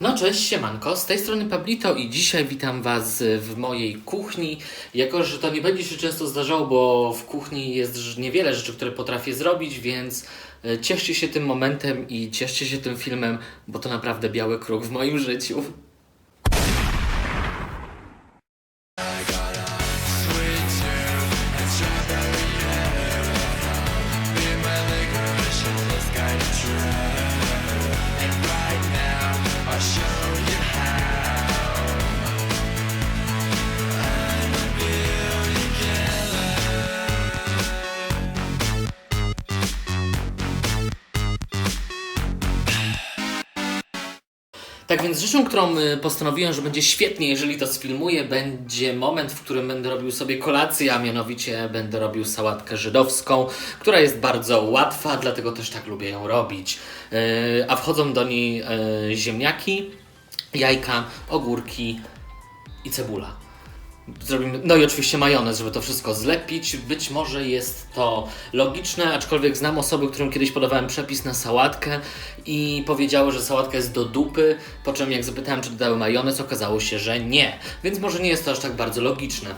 No cześć, siemanko, z tej strony Pablito i dzisiaj witam Was w mojej kuchni. Jako, że to nie będzie się często zdarzało, bo w kuchni jest niewiele rzeczy, które potrafię zrobić, więc e, cieszcie się tym momentem i cieszcie się tym filmem, bo to naprawdę biały kruk w moim życiu. Tak więc rzeczą, którą y, postanowiłem, że będzie świetnie, jeżeli to sfilmuję, będzie moment, w którym będę robił sobie kolację, a mianowicie będę robił sałatkę żydowską, która jest bardzo łatwa, dlatego też tak lubię ją robić. Yy, A wchodzą do niej yy, ziemniaki, jajka, ogórki i cebula. Zrobimy, no i oczywiście majonez, żeby to wszystko zlepić. Być może jest to logiczne, aczkolwiek znam osoby, którym kiedyś podawałem przepis na sałatkę i powiedziały, że sałatka jest do dupy, po czym jak zapytałem, czy dodały majonez, okazało się, że nie. Więc może nie jest to aż tak bardzo logiczne.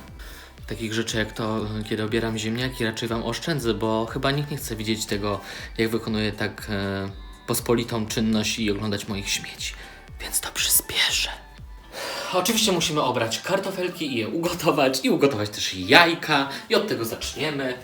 Takich rzeczy jak to, kiedy obieram ziemniaki, raczej Wam oszczędzę, bo chyba nikt nie chce widzieć tego, jak wykonuję tak e, pospolitą czynność i oglądać moich śmieci. Więc to przyspieszę. Oczywiście musimy obrać kartofelki i je ugotować i ugotować też jajka i od tego zaczniemy.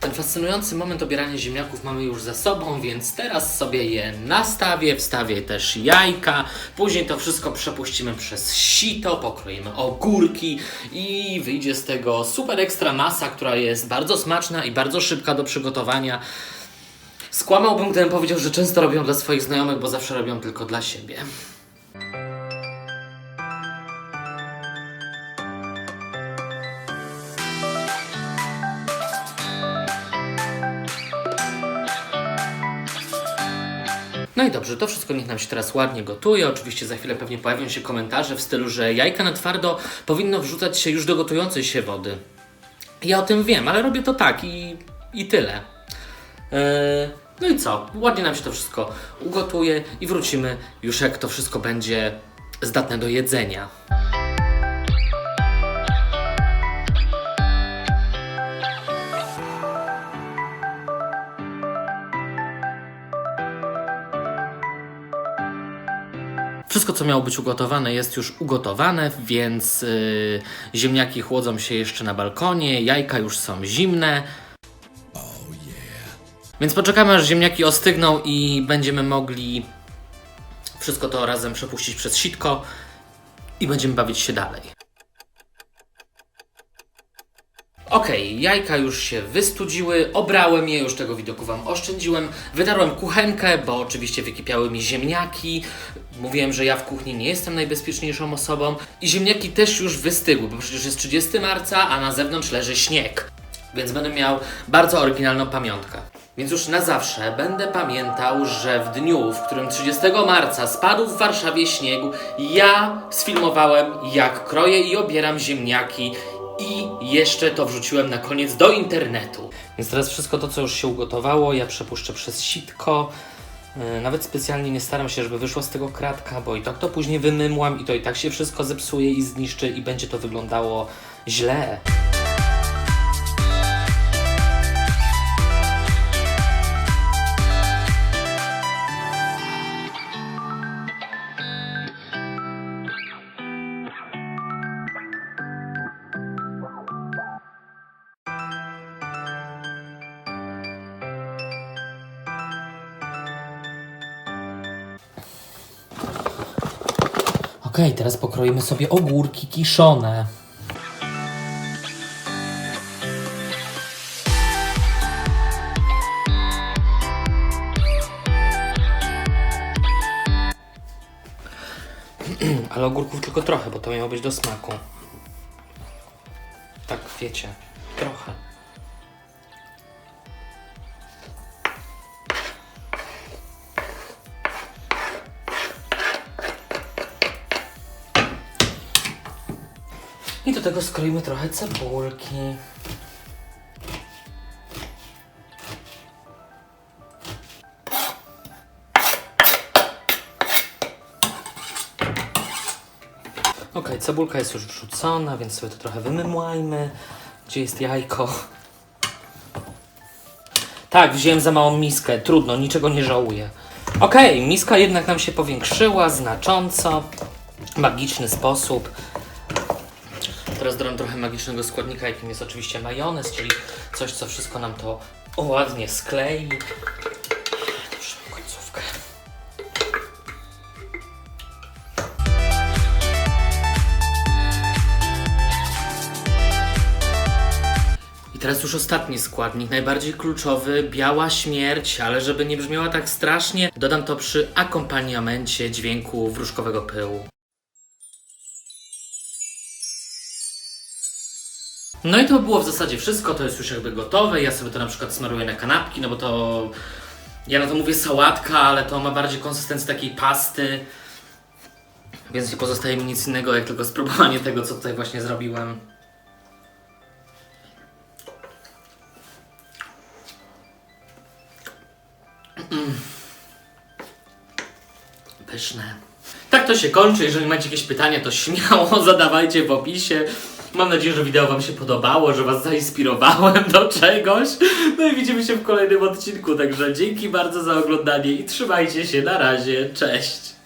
Ten fascynujący moment obierania ziemniaków mamy już za sobą, więc teraz sobie je nastawię, wstawię też jajka, później to wszystko przepuścimy przez sito, pokroimy ogórki i wyjdzie z tego super ekstra masa, która jest bardzo smaczna i bardzo szybka do przygotowania. Skłamałbym, gdybym powiedział, że często robią dla swoich znajomych, bo zawsze robią tylko dla siebie. No i dobrze, to wszystko niech nam się teraz ładnie gotuje. Oczywiście za chwilę pewnie pojawią się komentarze w stylu, że jajka na twardo powinno wrzucać się już do gotującej się wody. Ja o tym wiem, ale robię to tak i, i tyle. Eee, no i co? Ładnie nam się to wszystko ugotuje i wrócimy już jak to wszystko będzie zdatne do jedzenia. Wszystko, co miało być ugotowane, jest już ugotowane, więc yy, ziemniaki chłodzą się jeszcze na balkonie, jajka już są zimne. Więc poczekamy, aż ziemniaki ostygną i będziemy mogli wszystko to razem przepuścić przez sitko i będziemy bawić się dalej. Okej, jajka już się wystudziły, obrałem je, już tego widoku Wam oszczędziłem. Wydarłem kuchenkę, bo oczywiście wykipiały mi ziemniaki. Mówiłem, że ja w kuchni nie jestem najbezpieczniejszą osobą. I ziemniaki też już wystygły, bo przecież jest 30 marca, a na zewnątrz leży śnieg. Więc będę miał bardzo oryginalną pamiątkę. Więc już na zawsze będę pamiętał, że w dniu, w którym 30 marca spadł w Warszawie śnieg, ja sfilmowałem, jak kroję i obieram ziemniaki i jeszcze to wrzuciłem na koniec do internetu. Więc teraz wszystko to, co już się ugotowało, ja przepuszczę przez sitko. Yy, Nawet specjalnie nie staram się, żeby wyszło z tego kratka, bo i tak to później wymymłam i to i tak się wszystko zepsuje i zniszczy i będzie to wyglądało źle. Okej, teraz pokroimy sobie ogórki kiszone. Ale ogórków tylko trochę, bo to miało być do smaku. Tak, wiecie, trochę. I do tego skroimy trochę cebulki. Okej, cebulka jest już wrzucona, więc sobie to trochę wymymłajmy. Gdzie jest jajko? Tak, wziąłem za małą miskę. Trudno, niczego nie żałuję. Okej, miska jednak nam się powiększyła znacząco. Magiczny sposób. Teraz dodam trochę magicznego składnika, jakim jest oczywiście majonez, czyli coś, co wszystko nam to ładnie sklei. Dobrze, końcówkę. I teraz już ostatni składnik, najbardziej kluczowy, biała śmierć, ale żeby nie brzmiała tak strasznie, dodam to przy akompaniamencie dźwięku wróżkowego pyłu. No i to było w zasadzie wszystko, to jest już jakby gotowe. Ja sobie to na przykład smaruję na kanapki, no bo to. Ja na to mówię sałatka, ale to ma bardziej konsystencję takiej pasty. Więc nie pozostaje mi nic innego, jak tylko spróbowanie tego, co tutaj właśnie zrobiłem. Mm. Pyszne. Tak to się kończy. Jeżeli macie jakieś pytania, to śmiało zadawajcie w opisie. Mam nadzieję, że wideo Wam się podobało, że Was zainspirowałem do czegoś. No i widzimy się w kolejnym odcinku. Także dzięki bardzo za oglądanie i trzymajcie się. Na razie. Cześć.